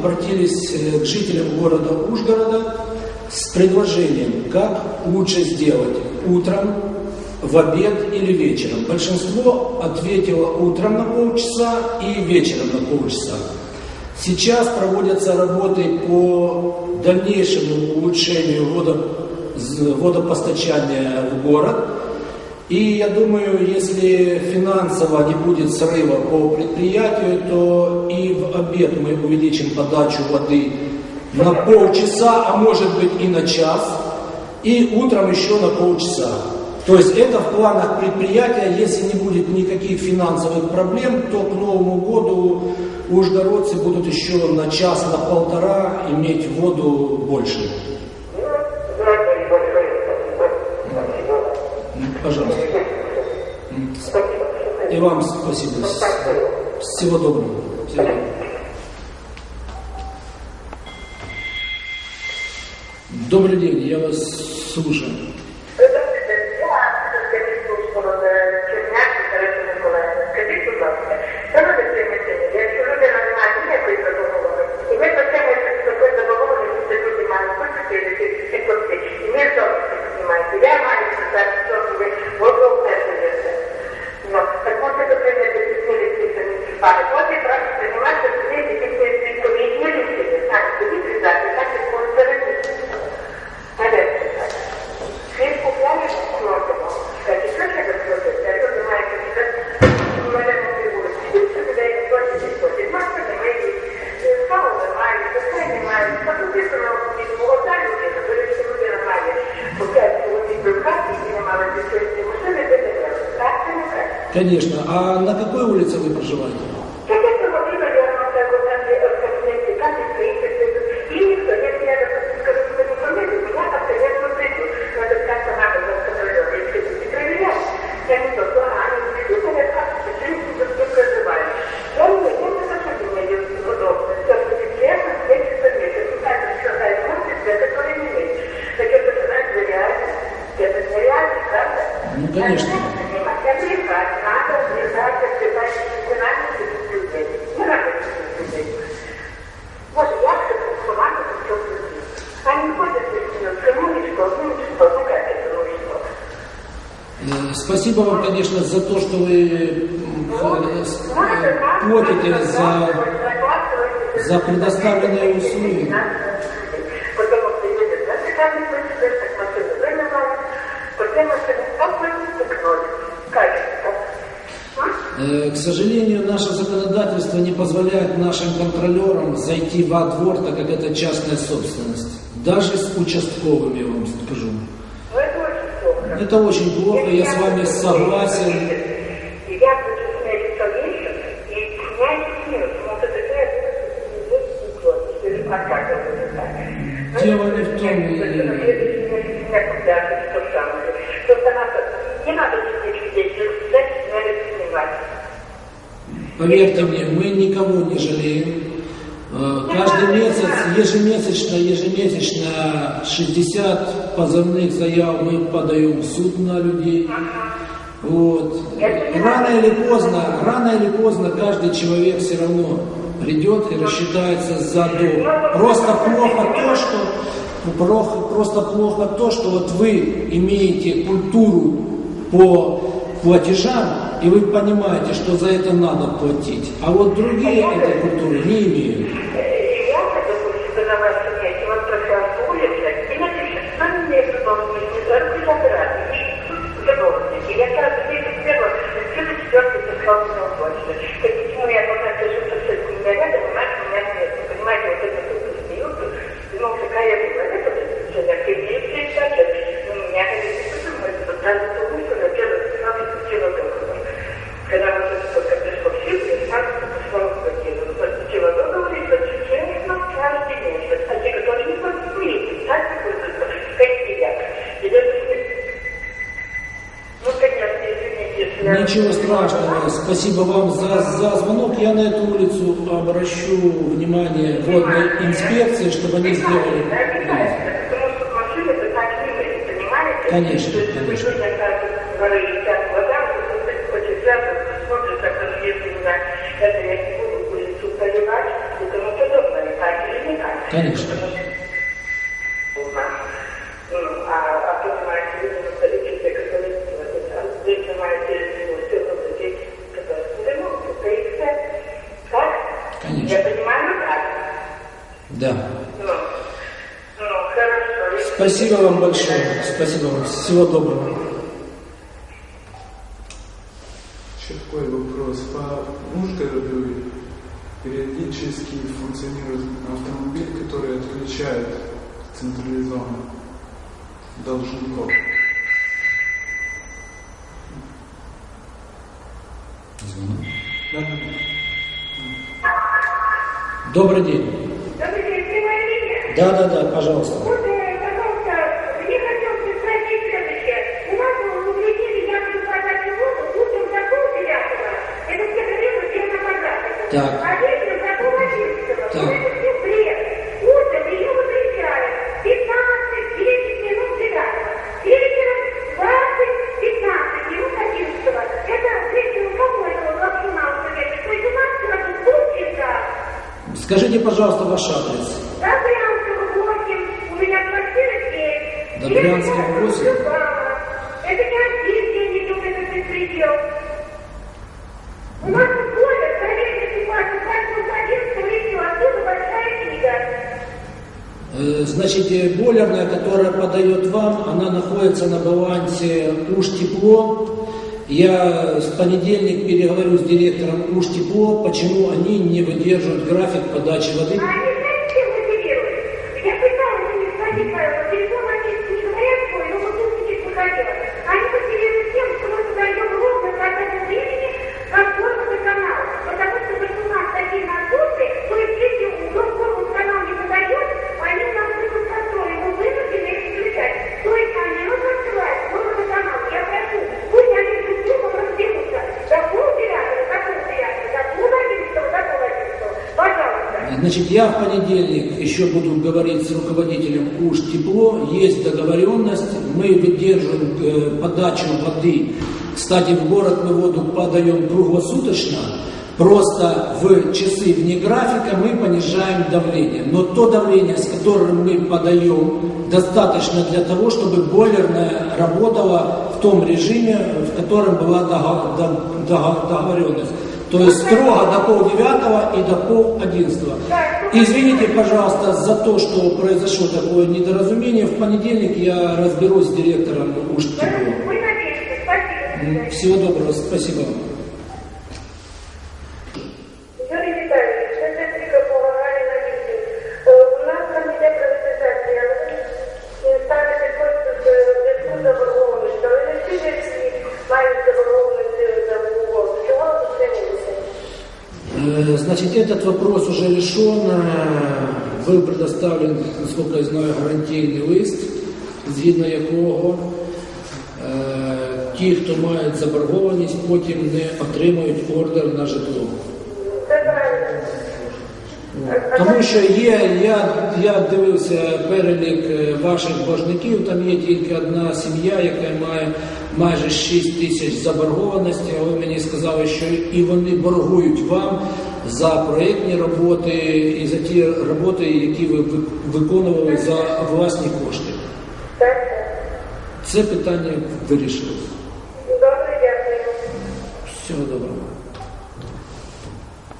обратились э, к жителям города Ужгорода с предложением, как лучше сделать утром, в обед или вечером. Большинство ответило утром на полчаса и вечером на полчаса. Сейчас проводятся работы по дальнейшему улучшению водопостачания в город. И я думаю, если финансово не будет срыва по предприятию, то и в обед мы увеличим подачу воды на полчаса, а может быть и на час, и утром еще на полчаса. То есть это в планах предприятия, если не будет никаких финансовых проблем, то к Новому году ужгородцы будут еще на час, на полтора иметь воду больше. Пожалуйста. И вам спасибо. Всего доброго. Всего доброго. Добрый день, я вас слушаю. Конечно. А на какой улице вы проживаете? Ну, конечно. Э, Спасибо вам, конечно, за то, что вы э, э, платите за, за предоставленные услуги. Э, К сожалению, наше законодательство не позволяет нашим контролерам зайти во двор, так как это частная собственность. Даже с участковыми, я вам скажу. Это очень плохо, я с вами согласен. Дело не в том, э, Поверьте мне, мы никого не жалеем. Э, Каждый месяц, ежемесячно, ежемесячно 60 позывных заяв мы подаем в суд на людей. Вот. Рано или поздно, рано или поздно каждый человек все равно придет и рассчитается за долг. Просто плохо то, что просто плохо то, что вот вы имеете культуру по платежам, и вы понимаете, что за это надо платить. А вот другие этой культуры не имеют. Ничего страшного. Спасибо вам за, за звонок. Я на эту улицу обращу внимание водной инспекции, чтобы они сделали. Конечно, конечно. это Да. Спасибо вам большое. Спасибо вам. Всего доброго. Еще такой вопрос. По Ужгороду периодически функционирует автомобиль, который отключает централизованно должников. Да, да, да. Добрый день. Добрый день, прямая линия. Да, да, да, пожалуйста. Вот, пожалуйста, мне хотелось спросить следующее. У нас в Угледине я буду подать воду утром за полдевятого. Это где время, где на пожарнику. Так. А вечером за полодиннадцатого. Так. Это все бред. Утром ее выключают. 15-10 минут девятого. Вечером 20-15 минут одиннадцатого. Это вечером вот вообще совет? То есть у нас сразу полчаса. Скажите, пожалуйста, ваш адрес. 7. Добрянского 8? Это не один день идет этот беспредел. У нас советский ситуация, каждого 11 и все, отсюда большая книга. Э, Значит, э, бойлерная, которая подает вам, она находится на балансе Уж тепло. Я в понедельник переговорю с директором Уж тепло, почему они не выдерживают график подачи воды. Они знаете, чем мотивируют? Я пыталась у них спросить, по телефону они не говорят свой, но вот тут сейчас выходила. Они мотивируют тем, что мы туда идем ровно к этому времени, как форма канал. Потому что вот у нас такие насосы, то есть если форму канал не подает, они нам будут контроль, мы вынуждены их включать. То есть они нас открывают форму канал. Я прошу, пусть они друг с другом разберутся. До полдевятого, до полдевятого, до полодиннадцатого, до полодиннадцатого. Пожалуйста. Значит, я в понедельник еще буду говорить с руководителем Уж тепло, есть договоренность, мы выдерживаем э, подачу воды. Кстати, в город мы воду подаем круглосуточно, просто в часы вне графика мы понижаем давление. Но то давление, с которым мы подаем, достаточно для того, чтобы бойлерная работала в том режиме, в котором была дого- до- дого- договоренность. То есть строго до полдевятого и до пол одиннадцатого. Извините, пожалуйста, за то, что произошло такое недоразумение. В понедельник я разберусь с директором. Спасибо. Всего доброго, спасибо вам. Значит, этот вопрос уже решен. Э, Был предоставлен, насколько я знаю, гарантійний лист, згідно якого е, ті, хто мають заборгованість, потім не отримують ордер на житло. Це правильно. Тому що є, я, я дивився перелік е, ваших боржників, там є тільки одна сім'я, яка має майже 6 тисяч заборгованості, а ви мені сказали, що і вони боргують вам за проєктні роботи і за ті роботи, які ви ви- виконували за власні кошти. Це питання вирішилось.